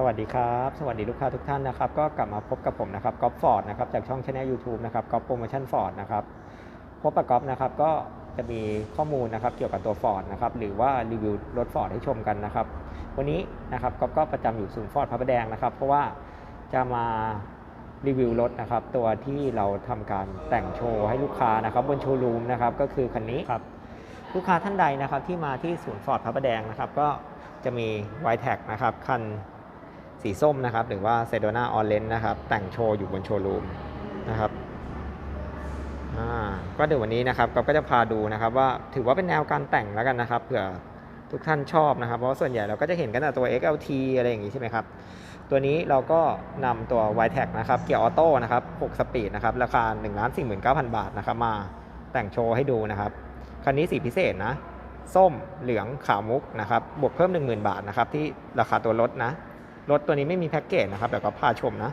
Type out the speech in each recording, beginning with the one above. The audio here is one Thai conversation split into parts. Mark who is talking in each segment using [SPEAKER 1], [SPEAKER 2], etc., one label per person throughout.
[SPEAKER 1] สวัสดีครับ สวัสดีลูกค้าทุกท่านนะครับ ก็กลับมาพบกับผมนะครับก๊อฟฟอร์ดนะครับจากช่องช anel YouTube นะครับก๊อฟโปรโมชั่นฟอร์ดนะครับพบกับก๊อฟนะครับก็จะมีข้อมูลนะครับเกี่ยวกับตัวฟอร์ดนะครับหรือว่ารีวิวรถฟอร์ดให้ชมกันนะครับ วันนี้นะครับก๊อฟก็ประจำอยู่ศูนย์ฟอร์ดพระประแดงนะครับ เพราะว่าจะมารีวิวรถนะครับ ตัวที่เราทำการแต่งโชว์ให้ลูกค้านะครับบนโชว์รูมนะครับก็คือคันนี้ครับลูกค้าท่านใดนะครับที่มาที่ศูนย์ฟอร์ดพระประแดงนะครับ ก็จะมี y t แท็นะครับคัน สีส้มนะครับ หรือว่า s e d o n a o r a n g e นะครับ แต่งโชว์อยู่บนโชว์รูมนะครับก็เดี๋ยววันนี้นะครับก็จะพาดูนะครับว่าถือว่าเป็นแนวการแต่งแล้วกันนะครับเผื่อทุกท่านชอบนะครับ เพราะส่วนใหญ่เราก็จะเห็นกันแต่ตัว XLT อะไรอย่างงี้ใช่ไหมครับ ตัวนี้เราก็นำตัว y t แท็นะครับเกียร์ออโต้นะครับ 6 สปีดนะครับ ราคา 1 4 9 0 0 0 บาทนะครับ มาแต่งโชว์ให้ดูนะครับ คันนี้สีพิเศษนะ ส้มเหลืองขาวมุกนะครับ บวกเพิ่ม 10,000 บาทนะครับ ที่ราคาตัวรถนะ รถตัวนี้ไม่มีแพ็กเกจนะครับเดี๋ยวก็พาชมนะ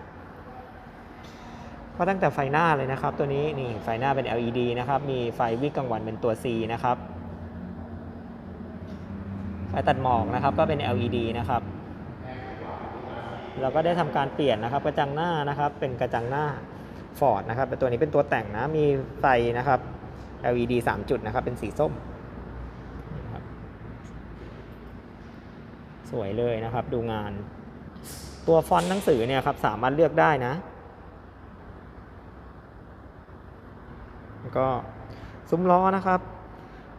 [SPEAKER 1] ก็ตั้งแต่ไฟหน้าเลยนะครับ ตัวนี้นี่ไฟหน้าเป็น LED นะครับ มีไฟวิ่งกลางวันเป็นตัว C นะครับไฟตัดหมอกนะครับก็เป็น LED นะครับ เราก็ได้ทำการเปลี่ยนนะครับ กระจังหน้านะครับ เป็นกระจังหน้า Ford นะครับแต่ตัวนี้เป็นตัวแต่งนะ มีไฟนะครับ LED 3 จุดนะครับ เป็นสีส้ม สวยเลยนะครับ ดูงาน ตัวฟอนต์หนังสือเนี่ยครับสามารถเลือกได้นะ ก็ซุ้มล้อนะครับ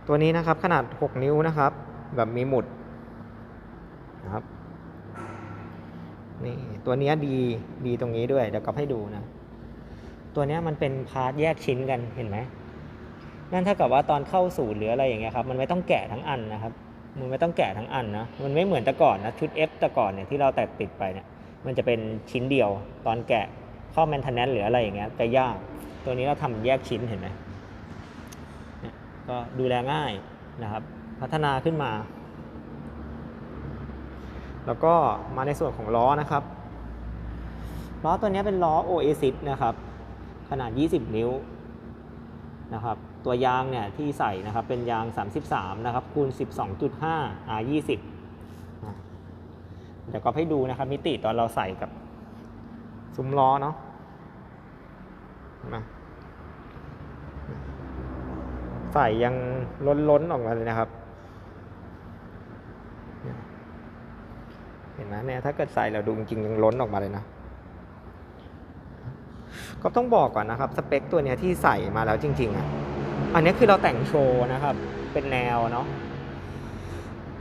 [SPEAKER 1] ตัวนี้นะครับขนาด 6 นิ้วนะครับ แบบมีหมุดนะครับนี่ตัวนี้ดีดีตรงนี้ด้วยเดี๋ยวก็ให้ดูนะ ตัวนี้มันเป็นพาร์ทแยกชิ้นกันเห็นไหมนั่นถ้ากับว่าตอนเข้าสู่หรืออะไรอย่างเงี้ยครับมันไม่ต้องแกะทั้งอันนะครับมันไม่ต้องแกะทั้งอันนะ มันไม่เหมือนแต่ก่อนนะ ชุด F แต่ก่อนเนี่ยที่เราแตกติดไปเนี่ย มันจะเป็นชิ้นเดียว ตอนแกะข้อ maintenance หรืออะไรอย่างเงี้ยจะยาก ตัวนี้เราทำแยกชิ้นเห็นไหมก็ดูแลง่ายนะครับ พัฒนาขึ้นมา แล้วก็มาในส่วนของล้อนะครับ ล้อตัวนี้เป็นล้อ Oasis นะครับ ขนาด 20 นิ้วนะครับตัวยางเนี่ยที่ใส่นะครับเป็นยาง 33 นะครับคูณ 12.5 R 20 เดี๋ยวก็ให้ดูนะครับ มิติตอนเราใส่กับซุ้มล้อเนาะมาใส่ยังล้นๆออกมาเลยนะครับ เห็นไหมเนี่ยถ้าเกิดใส่เราดูจริงยังล้นออกมาเลยนะก็ต้องบอกก่อนนะครับ สเปคตัวเนี้ยที่ใส่มาแล้วจริงๆอะอันนี้คือเราแต่งโชว์นะครับ เป็นแนวเนาะ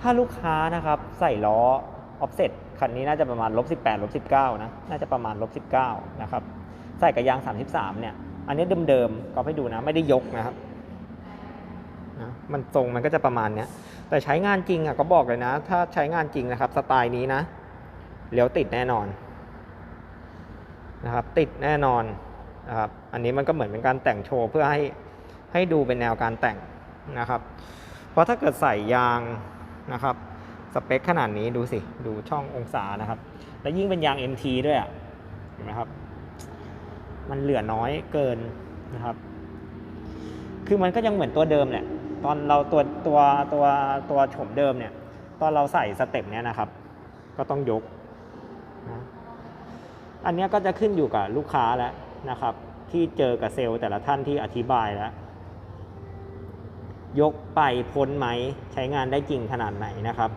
[SPEAKER 1] ถ้าลูกค้านะครับใส่ล้อ ออฟเซ็ตคันนี้น่าจะประมาณลบ18ลบ19นะน่าจะประมาณลบ19นะครับใส่กับยาง 33เนี่ยอันนี้เดิมๆก็ให้ดูนะไม่ได้ยกนะครับนะมันทรงมันก็จะประมาณเนี้ยแต่ใช้งานจริงอะก็บอกเลยนะ ถ้าใช้งานจริงนะครับสไตล์นี้นะเลี้ยวติดแน่นอนนะครับติดแน่นอนนะครับอันนี้มันก็เหมือนเป็นการแต่งโชว์เพื่อให้ให้ดูเป็นแนวการแต่งนะครับ เพราะถ้าเกิดใส่ยางนะครับ สเปคขนาดนี้ดูสิ ดูช่ององศานะครับ แล้วยิ่งเป็นยาง MT ด้วยอะเห็นไหมครับ มันเหลือน้อยเกินนะครับ คือมันก็ยังเหมือนตัวเดิมแหละตอนเราตัวตัวตัวตัวโฉมเดิมเนี่ย ตอนเราใส่สเต็ปเนี้ยนะครับ ก็ต้องยกนะอันเนี้ยก็จะขึ้นอยู่กับลูกค้าแล้วนะครับ ที่เจอกับเซลล์แต่ละท่านที่อธิบายแล้วยกไปพ้นไหมใช้งานได้จริงขนาดไหนนะครับ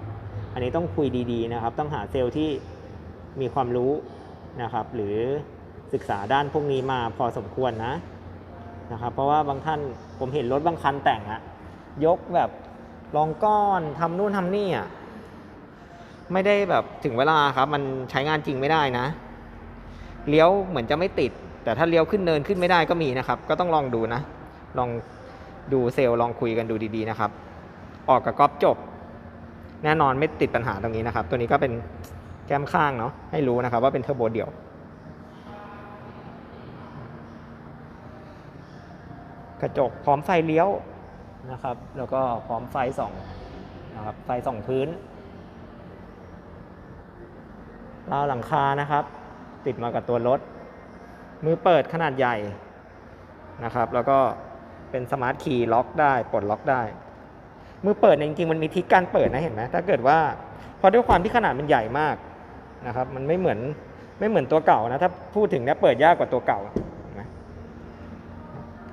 [SPEAKER 1] อันนี้ต้องคุยดีๆนะครับ ต้องหาเซลล์ที่มีความรู้นะครับ หรือศึกษาด้านพวกนี้มาพอสมควรนะนะครับ เพราะว่าบางท่านผมเห็นรถบางคันแต่งอะยกแบบรองก้อนทำนู่นทำนี่อะไม่ได้แบบถึงเวลาครับ มันใช้งานจริงไม่ได้นะเลี้ยวเหมือนจะไม่ติด แต่ถ้าเลี้ยวขึ้นเนินขึ้นไม่ได้ก็มีนะครับ ก็ต้องลองดูนะ ลองดูเซลล์ลองคุยกันดูดีๆนะครับ ออกกับก๊อปจบ แน่นอนไม่ติดปัญหาตรงนี้นะครับ ตัวนี้ก็เป็นแก้มข้างเนาะให้รู้นะครับว่าเป็นเทอร์โบเดี่ยวกระจกพร้อมไฟเลี้ยวนะครับ แล้วก็พร้อมไฟส่องนะครับไฟส่องพื้นราวหลังคานะครับ ติดมากับตัวรถ มือเปิดขนาดใหญ่นะครับ แล้วก็เป็นสมาร์ทคีย์ล็อกได้ปลดล็อกได้ มือเปิดเนี่ยจริงๆมันมีทิศการเปิดนะเห็นไหมถ้าเกิดว่าเพราะด้วยความที่ขนาดมันใหญ่มากนะครับ มันไม่เหมือนไม่เหมือนตัวเก่านะถ้าพูดถึงเนี่ยเปิดยากกว่าตัวเก่านไหม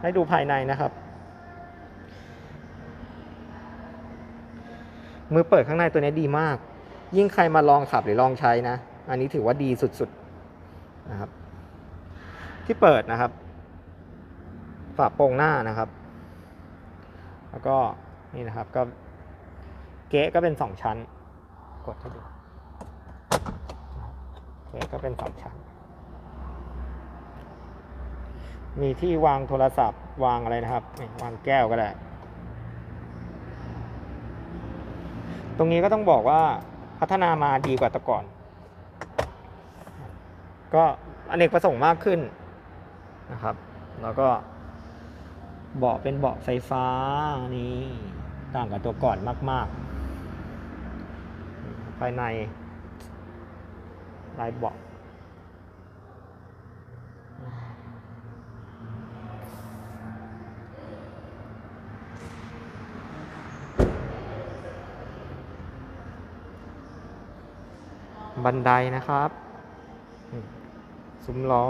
[SPEAKER 1] ให้ดูภายในนะครับ มือเปิดข้างในตัวนี้ดีมาก ยิ่งใครมาลองขับหรือลองใช้นะ อันนี้ถือว่าดีสุดๆนะครับ ที่เปิดนะครับฝาโปร่งหน้านะครับ แล้วก็ นี่นะครับก็เก๊ก็เป็นสองชั้น กดให้ดูเก๊ก็เป็นสองชั้น มีที่วางโทรศัพท์วางอะไรนะครับวางแก้วก็ได้ ตรงนี้ก็ต้องบอกว่าพัฒนามาดีกว่าแต่ก่อน ก็อเนกประสงค์มากขึ้นนะครับ แล้วก็เบาะเป็นเบาะไฟฟ้านี่ ต่างกับตัวก่อนมาก ๆ ภายในลายเบาะบันไดนะครับ ซุ้มล้อ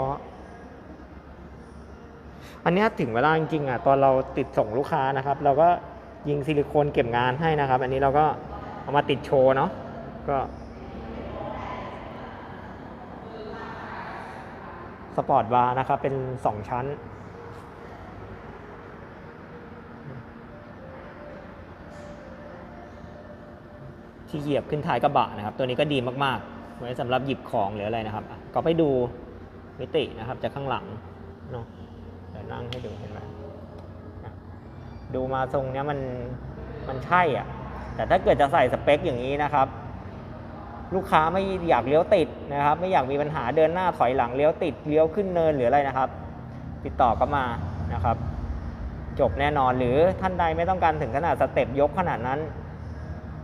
[SPEAKER 1] อันนี้ถึงเวลาจริงๆอะ ตอนเราติดส่งลูกค้านะครับ เราก็ ยิงซิลิโคนเก็บงานให้นะครับ อันนี้เราก็เอามาติดโชว์เนาะก็สปอร์ตบาร์นะครับ เป็นสองชั้น ที่เหยียบขึ้นท้ายกระบะนะครับ ตัวนี้ก็ดีมากๆไว้สำหรับหยิบของหรืออะไรนะครับ ก็ไปดูมิตินะครับจากข้างหลังเนาะเดี๋ยวนั่งให้ดูเห็นไหม ดูมาทรงเนี้ยมันมันใช่อะ แต่ถ้าเกิดจะใส่สเปคอย่างนี้นะครับ ลูกค้าไม่อยากเลี้ยวติดนะครับ ไม่อยากมีปัญหาเดินหน้าถอยหลังเลี้ยวติดเลี้ยวขึ้นเนินหรืออะไรนะครับ ติดต่อก็มานะครับ จบแน่นอนหรือท่านใดไม่ต้องการถึงขนาดสเต็ปยกขนาดนั้น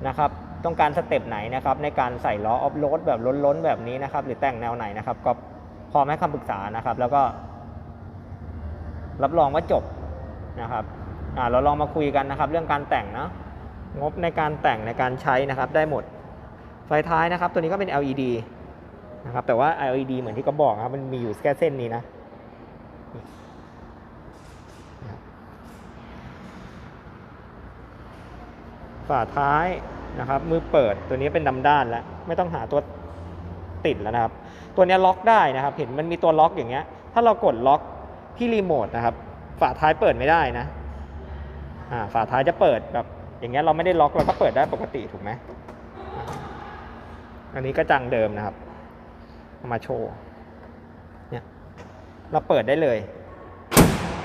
[SPEAKER 1] นะครับต้องการสเต็ปไหนนะครับในการใส่ล้อออฟโรดแบบล้นๆแบบนี้นะครับ หรือแต่งแนวไหนนะครับ ก็พร้อมให้คำปรึกษานะครับ แล้วก็ รับรองว่าจบนะครับ เราลองมาคุยกันนะครับ เรื่องการแต่งนะงบในการแต่งในการใช้นะครับได้หมด ไฟท้ายนะครับ ตัวนี้ก็เป็น LED นะครับแต่ว่า LED เหมือนที่ก็บอกครับมันมีอยู่แค่เส้นนี้นะฝาท้ายนะครับ มือเปิดตัวนี้เป็นดำด้านแล้วไม่ต้องหาตัวติดแล้วนะครับ ตัวนี้ล็อกได้นะครับ เห็นมันมีตัวล็อกอย่างเงี้ย ถ้าเรากดล็อกที่รีโมทนะครับ ฝาท้ายเปิดไม่ได้นะ อ่าฝาท้ายจะเปิดแบบอย่างเงี้ยเราไม่ได้ล็อกเราก็เปิดได้ปกติถูกไหมอันนี้ก็จังเดิมนะครับมาโชว์เนี่ยเราเปิดได้เลย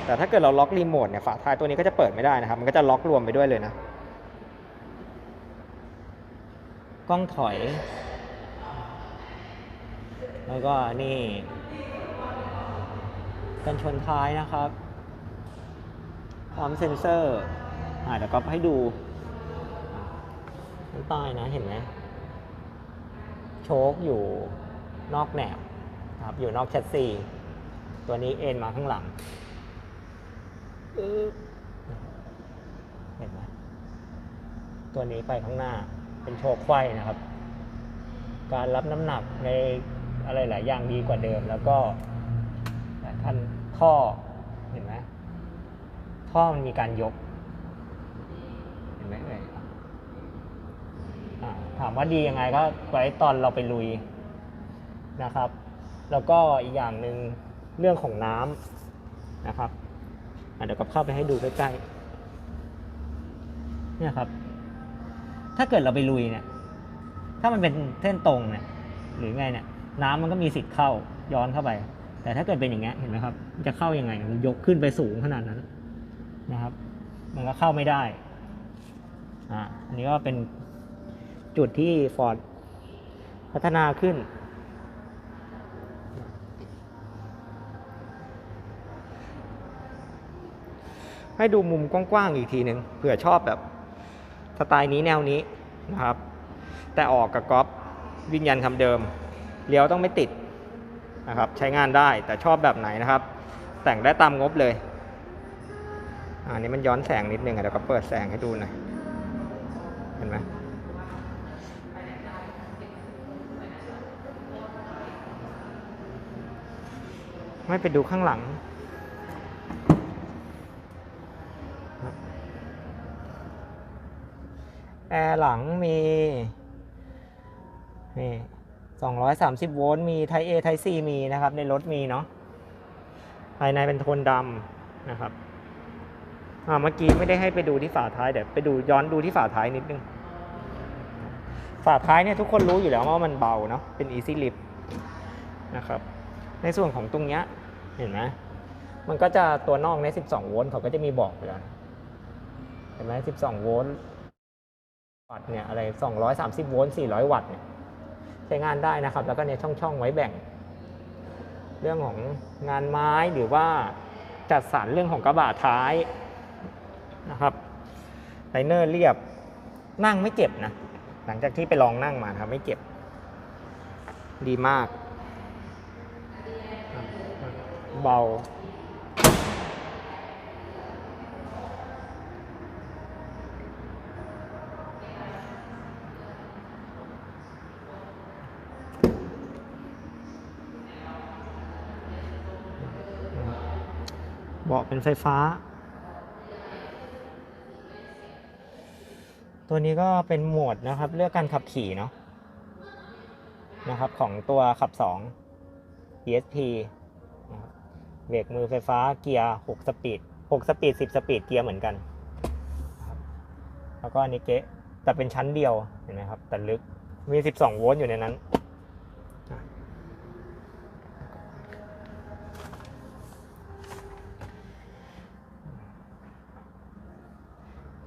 [SPEAKER 1] แต่ถ้าเกิดเราล็อกรีโมทเนี่ยฝาท้ายตัวนี้ก็จะเปิดไม่ได้นะครับ มันก็จะล็อกรวมไปด้วยเลยนะกล้องถอย แล้วก็นี่กันชนท้ายนะครับ พร้อมเซ็นเซอร์อ่าเดี๋ยวก็ให้ดูข้างใต้นะเห็นไหมโชคอยู่นอกแหนบครับอยู่นอกแชสซีตัวนี้เอ็นมาข้างหลังเห็นไหมตัวนี้ไปข้างหน้าเป็นโชคไขว้นะครับ การรับน้ำหนักในอะไรหลายอย่างดีกว่าเดิม แล้วก็ท่านท่อ ท่อมันมีการยกเห็นไหมเอ่ยถามว่าดียังไงก็ไว้ตอนเราไปลุยนะครับ แล้วก็อีกอย่างหนึ่งเรื่องของน้ำนะครับเดี๋ยวก็เข้าไปให้ดูใกล้ๆเนี่ยครับ ถ้าเกิดเราไปลุยเนี่ย ถ้ามันเป็นเส้นตรงเนี่ย หรือไงเนี่ย น้ำมันก็มีสิทธิ์เข้าย้อนเข้าไป แต่ถ้าเกิดเป็นอย่างเงี้ยเห็นไหมครับ จะเข้ายังไง มันยกขึ้นไปสูงขนาดนั้น นะครับ มันก็เข้าไม่ได้อ่าอันนี้ก็เป็นจุดที่ฟอร์ดพัฒนาขึ้นให้ดูมุมกว้างๆอีกทีหนึ่งเผื่อชอบแบบสไตล์นี้แนวนี้นะครับ แต่ออกกับก๊อฟวิญญาณคำเดิมเลี้ยวต้องไม่ติดนะครับ ใช้งานได้แต่ชอบแบบไหนนะครับ แต่งได้ตามงบเลย อันนี้มันย้อนแสงนิดนึงอะเดี๋ยวก็เปิดแสงให้ดูหน่อยเห็นไหมไม่ไปดูข้างหลัง แอร์หลังมีนี่สองร้อยสามสิบโวลต์มีไทเอไทซีมีนะครับ ในรถมีเนาะภายในเป็นโทนดำนะครับ อ่าเมื่อกี้ไม่ได้ให้ไปดูที่ฝาท้ายเดี๋ยวไปดูย้อนดูที่ฝาท้ายนิดนึง ฝาท้ายเนี่ยทุกคนรู้อยู่แล้วว่ามันเบาเนาะเป็น easy lift นะครับ ในส่วนของตรงเนี้ยเห็นไหมมันก็จะตัวนอกใน 12 โวลต์เขาก็จะมีบอกอยู่แล้วเห็นไหม12 โวลต์วัตต์เนี่ยอะไร 230 โวลต์ 400 วัตต์เนี่ยใช้งานได้นะครับ แล้วก็เนี่ยช่องๆไว้แบ่ง เรื่องของงานไม้หรือว่าจัดสรรเรื่องของกระบะท้าย นะครับไลเนอร์เรียบนั่งไม่เจ็บนะ หลังจากที่ไปลองนั่งมาครับไม่เจ็บ ดีมาก เบาเบาะเป็นไฟฟ้า ตัวนี้ก็เป็นโหมดนะครับ เลือกการขับขี่เนาะนะครับของตัวขับ 2 ESP เบรกมือไฟฟ้าเกียร์ 6 สปีด 6 สปีด 10 สปีดเกียร์เหมือนกัน แล้วก็อันนี้เก๊ะแต่เป็นชั้นเดียวเห็นไหมครับ แต่ลึกมี 12 โวลต์อยู่ในนั้น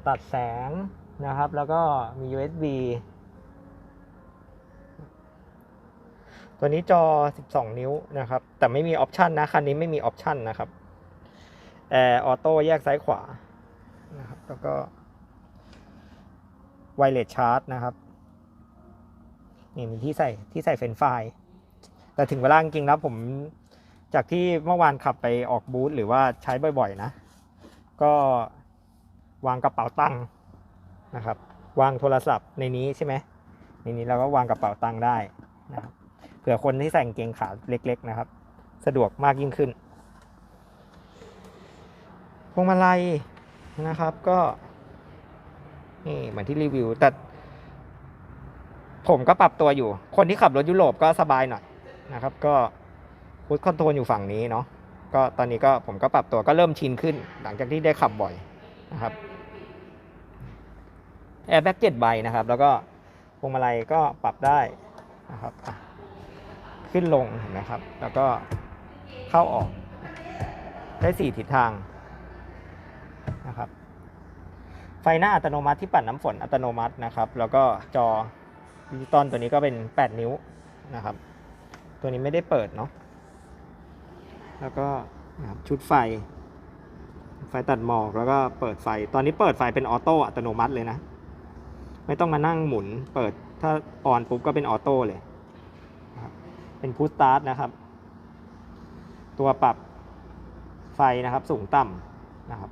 [SPEAKER 1] ตัดแสง นะครับ แล้วก็มี USB ตัวนี้จอ 12 นิ้วนะครับ แต่ไม่มีออปชันนะ คันนี้ไม่มีออปชันนะครับแอร์ออโต้แยกซ้ายขวานะครับ แล้วก็ไวเลสชาร์จนะครับ นี่มีที่ใส่ที่ใส่เฟนช์ไฟล์แต่ถึงเวลาจริงแล้วผมจากที่เมื่อวานขับไปออกบูธหรือว่าใช้บ่อยๆนะ ก็วางกระเป๋าตังค์ นะครับ วางโทรศัพท์ในนี้ใช่ไหมในนี้เราก็วางกระเป๋าตังค์ได้นะครับเผื่อคนที่ใส่กางเกงขาเล็ก ๆ นะครับ สะดวกมากยิ่งขึ้นพวงมาลัยนะครับก็นี่เหมือนที่รีวิวแต่ผมก็ปรับตัวอยู่ คนที่ขับรถยุโรปก็สบายหน่อยนะครับ ก็พุทคอนโทรลอยู่ฝั่งนี้เนาะก็ตอนนี้ก็ผมก็ปรับตัวก็เริ่มชินขึ้น หลังจากที่ได้ขับบ่อยนะครับ แอร์แบ็กเจ็ดใบนะครับ แล้วก็พวงมาลัยก็ปรับได้นะครับขึ้นลงเห็นไหมครับ แล้วก็เข้าออกได้สี่ทิศทางนะครับ ไฟหน้าอัตโนมัติที่ปัดน้ำฝนอัตโนมัตินะครับ แล้วก็จอดิจิตอลตัวนี้ก็เป็น 8 นิ้วนะครับ ตัวนี้ไม่ได้เปิดเนาะแล้วก็นะชุดไฟ ไฟตัดหมอกแล้วก็เปิดไฟ ตอนนี้เปิดไฟเป็นออโต้อัตโนมัติเลยนะ ไม่ต้องมานั่งหมุนเปิดถ้าออนปุ๊บก็เป็นออโต้เลย เป็นพุชสตาร์ทนะครับ ตัวปรับไฟนะครับสูงต่ำนะครับ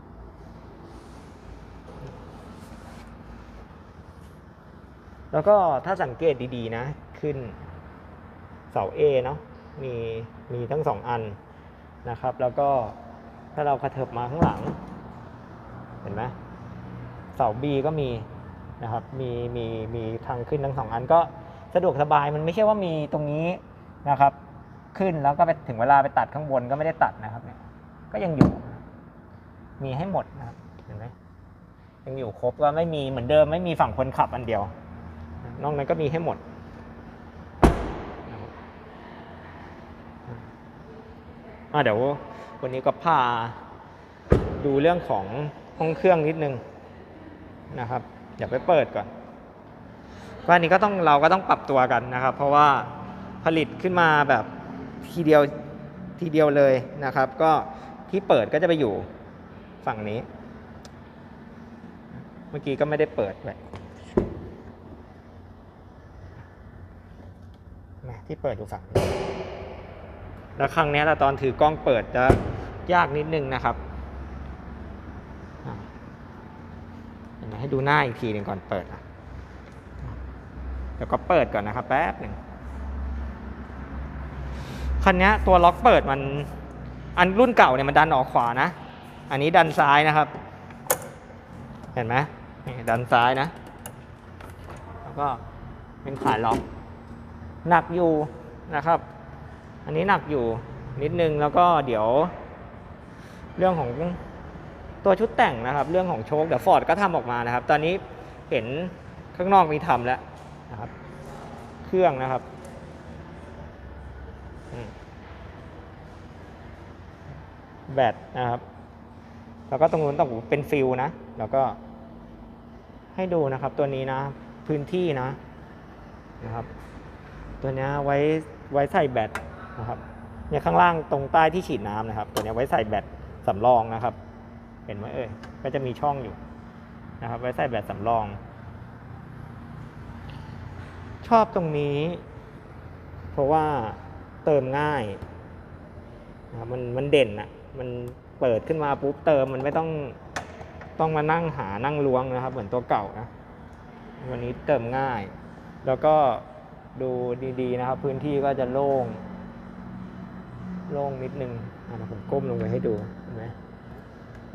[SPEAKER 1] แล้วก็ถ้าสังเกตดีๆนะ ขึ้นเสา A เนาะมีมีทั้งสองอันนะครับ แล้วก็ถ้าเรากระเถิบมาข้างหลัง เห็นไหมเสา B ก็มี นะครับมีมีมีทางขึ้นทั้งสองอันก็สะดวกสบายมันไม่ใช่ว่ามีตรงนี้นะครับ ขึ้นแล้วก็ไปถึงเวลาไปตัดข้างบนก็ไม่ได้ตัดนะครับเนี่ยก็ยังอยู่ มีให้หมดนะครับเห็นไหมยังอยู่ครบก็ไม่มีเหมือนเดิมไม่มีฝั่งคนขับอันเดียวนอกนั้นก็มีให้หมดอะเดี๋ยววันนี้ก็พาดูเรื่องของห้องเครื่องนิดนึงนะครับ เดี๋ยวไปเปิดก่อนว่าอันนี้ก็ต้องเราก็ต้องปรับตัวกันนะครับ เพราะว่าผลิตขึ้นมาแบบทีเดียวทีเดียวเลยนะครับ ก็ที่เปิดก็จะไปอยู่ฝั่งนี้ เมื่อกี้ก็ไม่ได้เปิดไว้ที่เปิดอยู่ฝั่งนี้แล้วครั้งนี้เราตอนถือกล้องเปิดจะยากนิดนึงนะครับอะเดี๋ยว ให้ดูหน้าอีกทีหนึ่งก่อนเปิดนะเดี๋ยวก็เปิดก่อนนะครับแป๊บหนึ่งคันนี้ตัวล็อกเปิดมันอันรุ่นเก่าเนี่ยมันดันออกขวานะ อันนี้ดันซ้ายนะครับ เห็นไหมดันซ้ายนะ แล้วก็เป็นขาล็อกหนักอยู่นะครับ อันนี้หนักอยู่นิดนึงแล้วก็เดี๋ยว เรื่องของ ตัวชุดแต่งนะครับ เรื่องของโชคเดี๋ยวฟอร์ดก็ทำออกมานะครับ ตอนนี้เห็นข้างนอกมีทำแล้วนะครับ เครื่องนะครับแบตนะครับ แล้วก็ตรงนู้นต้องเป็นฟิลนะ แล้วก็ให้ดูนะครับตัวนี้นะพื้นที่นะนะครับ ตัวนี้ไว้ไว้ใส่แบตนะครับเนี่ยข้างล่างตรงใต้ที่ฉีดน้ำนะครับ ตัวนี้ไว้ใส่แบตสำรองนะครับ เห็นไหมเอ่ยก็จะมีช่องอยู่นะครับไว้ใส่แบตสำรอง ชอบตรงนี้ เพราะว่าเติมง่ายนะครับมันมันเด่นอะมันเปิดขึ้นมาปุ๊บเติมมันไม่ต้องต้องมานั่งหานั่งล้วงนะครับ เหมือนตัวเก่านะวันนี้เติมง่าย แล้วก็ดูดีๆนะครับ พื้นที่ก็จะโล่ง โล่งนิดนึงอะเดี๋ยวผมก้มลงไปให้ดูเห็นไหม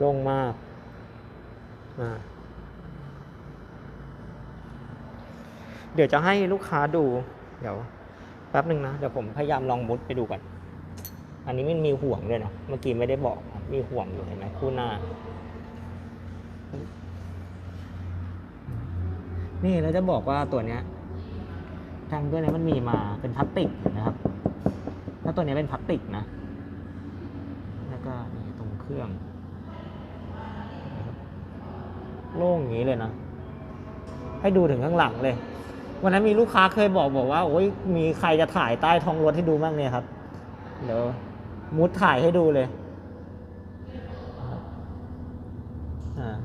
[SPEAKER 1] ล่งมากอ่าเดี๋ยวจะให้ลูกค้าดู เดี๋ยวแป๊บหนึ่งนะ เดี๋ยวผมพยายามลองมุดไปดูก่อน อันนี้มันมีห่วงด้วยนะเมื่อกี้ไม่ได้บอก มีห่วงอยู่เห็นไหมคู่หน้า นี่เราจะบอกว่าตัวเนี้ยทางด้วยเนี้มันมีมาเป็นพลาสติกนะครับ ถ้าตัวเนี้ยเป็นพลาสติกนะ แล้วก็ตรงเครื่องนะครับ โล่งอย่างนี้เลยนะ ให้ดูถึงข้างหลังเลย วันนั้นมีลูกค้าเคยบอกบอกว่า โอ้ยมีใครจะถ่ายใต้ท้องรถให้ดูบ้างเนี่ยครับ เดี๋ยวมุดถ่ายให้ดูเลยอ่า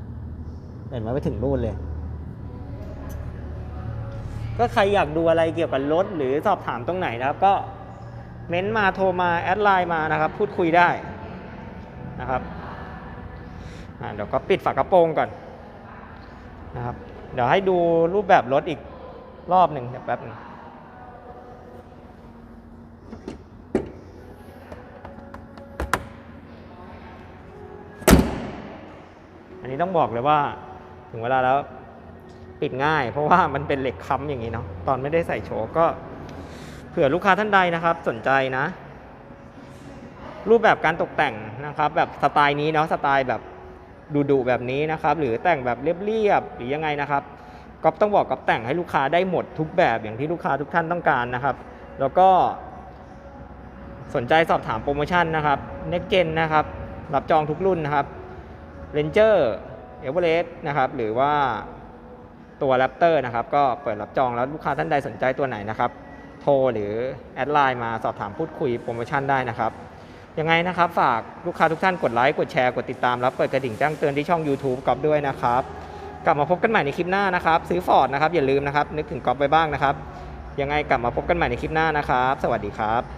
[SPEAKER 1] เห็นไหมไปถึงนู่นเลย ก็ใครอยากดูอะไรเกี่ยวกับรถหรือสอบถามตรงไหนนะครับ ก็เม้นต์มาโทรมาแอดไลน์มานะครับ พูดคุยได้นะครับอ่าเดี๋ยวก็ปิดฝากระโปรงก่อน นะครับ เดี๋ยวให้ดูรูปแบบรถอีกรอบหนึ่งแป๊บนึงอันนี้ต้องบอกเลยว่าถึงเวลาแล้วปิดง่าย เพราะว่ามันเป็นเหล็กค้ำอย่างนี้เนาะตอนไม่ได้ใส่โชว์ก็เผื่อลูกค้าท่านใดนะครับ สนใจนะ รูปแบบการตกแต่งนะครับ แบบสไตล์นี้เนาะสไตล์แบบ ดุๆแบบนี้นะครับ หรือแต่งแบบเรียบๆหรือยังไงนะครับก๊อฟต้องบอกก๊อฟแต่งให้ลูกค้าได้หมดทุกแบบอย่างที่ลูกค้าทุกท่านต้องการนะครับ แล้วก็ สนใจสอบถามโปรโมชั่นนะครับ Next Gen นะครับ รับจองทุกรุ่นนะครับ Ranger e v e r e s t นะครับหรือว่าตัว Raptor นะครับ ก็เปิดรับจองแล้วลูกค้าท่านใดสนใจตัวไหนนะครับ โทรหรือแอดไลน์มาสอบถามพูดคุยโปรโมชั่นได้นะครับ ยังไงนะครับ ฝากลูกค้าทุกท่านกดไลค์กดแชร์กดติดตามแล้วเปิดกระดิ่งแจ้งเตือนที่ช่อง YouTube กอบด้วยนะครับ กลับมาพบกันใหม่ในคลิปหน้านะครับ ซื้อฟอร์ดนะครับอย่าลืมนะครับ นึกถึงกอบไปบ้างนะครับ ยังไงกลับมาพบกันใหม่ในคลิปหน้านะครับ สวัสดีครับ